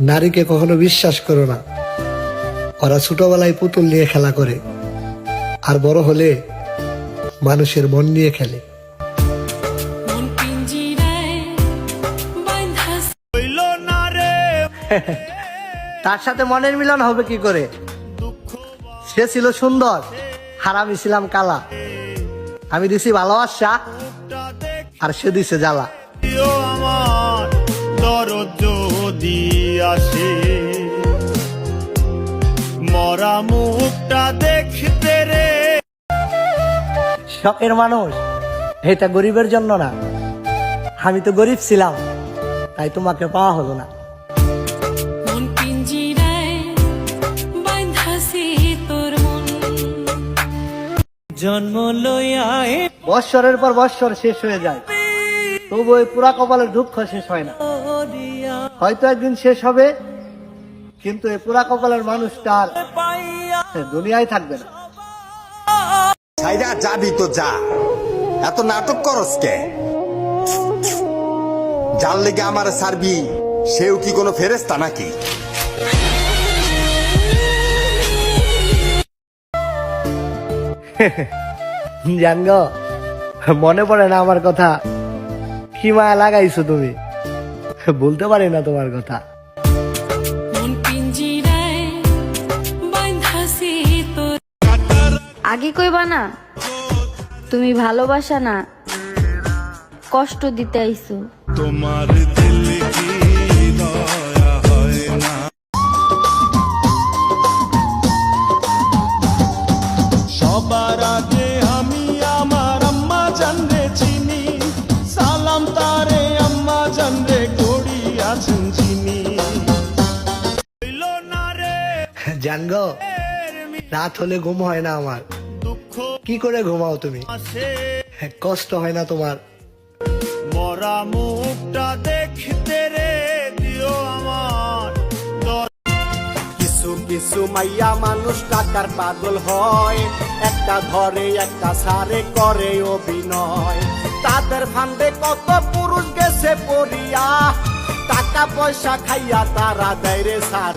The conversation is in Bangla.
নারীকে কখনো বিশ্বাস করো না। ওরা ছোটবেলায় পুতুল নিয়ে খেলা করে। আর বড় হলে মানুষের মন নিয়ে খেলে। মন তার সাথে মনের মিলন হবে কি করে? সে ছিল সুন্দর আর আমি ছিলাম কালা। আমি দিছি ভালোবাসা আর সে দিছে জ্বালা। আমার দরদ যদি আসে। মরা মুখটা দেখতে রে। শখের মানুষ এটা গরিবের জন্য না। আমি তো গরিব ছিলাম তাই তোমাকে পাওয়া হলো না। মন মন। জন্ম লইয়া বৎসরের পর বৎসর শেষ হয়ে যায়। তবু ওই পুরা কপালের দুঃখ শেষ হয় না। হয়তো একদিন শেষ হবে কিন্তু এ পুরা কপালের মানুষটা দুনিয়ায় থাকবে না। ছাইরা যাবি তো যা। এত নাটক করস কে? যার লেগে আমার সারবি সেও কি কোনো ফেরেস্তা নাকি? জানগ মনে পড়ে না আমার কথা? কি মায়া লাগাইছো তুমি? বলতে পারি না তোমার কথা। মন আগে কইবা না তুমি ভালোবাসা না কষ্ট দিতে আইছো। তোমার দিল কি দয়া হয় না। সবার আগে জানগ? রাত হলে ঘুম হয় না আমার। কি করে ঘুমাও তুমি? কষ্ট হয় না তোমার। মরা মুখটা দেখতে রে দিও আমার। কিছু কিছু মাইয়া মানুষ টাকার পাগল হয়। একটা ধরে একটা সারে করে অভিনয়। তাদের ফান্ডে কত পুরুষ গেছে পড়িয়া। টাকা পয়সা খাইয়া তারা দেয় রে সার